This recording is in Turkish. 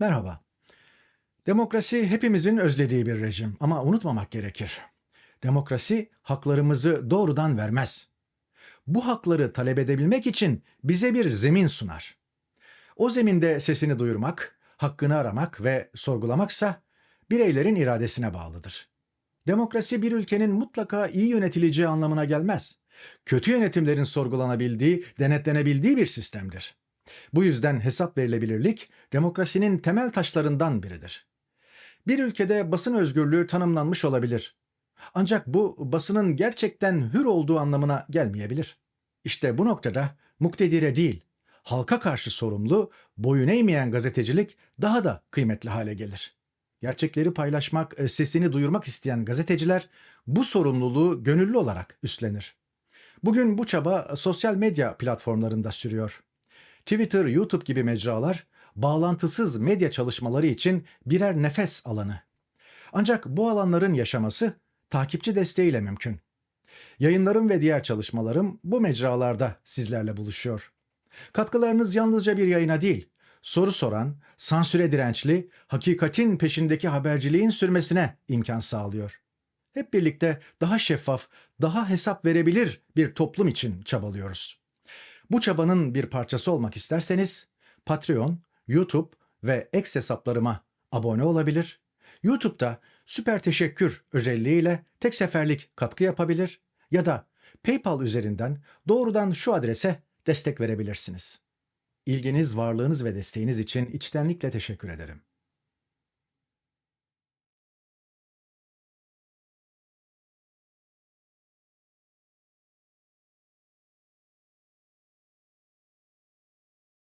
Merhaba. Demokrasi hepimizin özlediği bir rejim ama unutmamak gerekir. Demokrasi haklarımızı doğrudan vermez. Bu hakları talep edebilmek için bize bir zemin sunar. O zeminde sesini duyurmak, hakkını aramak ve sorgulamaksa bireylerin iradesine bağlıdır. Demokrasi bir ülkenin mutlaka iyi yönetileceği anlamına gelmez. Kötü yönetimlerin sorgulanabildiği, denetlenebildiği bir sistemdir. Bu yüzden hesap verilebilirlik demokrasinin temel taşlarından biridir. Bir ülkede basın özgürlüğü tanımlanmış olabilir. Ancak bu basının gerçekten hür olduğu anlamına gelmeyebilir. İşte bu noktada muktedire değil, halka karşı sorumlu, boyun eğmeyen gazetecilik daha da kıymetli hale gelir. Gerçekleri paylaşmak, e, sesini duyurmak isteyen gazeteciler bu sorumluluğu gönüllü olarak üstlenir. Bugün bu çaba sosyal medya platformlarında sürüyor. Twitter, YouTube gibi mecralar bağlantısız medya çalışmaları için birer nefes alanı. Ancak bu alanların yaşaması takipçi desteğiyle mümkün. Yayınlarım ve diğer çalışmalarım bu mecralarda sizlerle buluşuyor. Katkılarınız yalnızca bir yayına değil, soru soran, sansüre dirençli, hakikatin peşindeki haberciliğin sürmesine imkan sağlıyor. Hep birlikte daha şeffaf, daha hesap verebilir bir toplum için çabalıyoruz. Bu çabanın bir parçası olmak isterseniz Patreon, YouTube ve X hesaplarıma abone olabilir. YouTube'da süper teşekkür özelliğiyle tek seferlik katkı yapabilir ya da PayPal üzerinden doğrudan şu adrese destek verebilirsiniz. İlginiz, varlığınız ve desteğiniz için içtenlikle teşekkür ederim.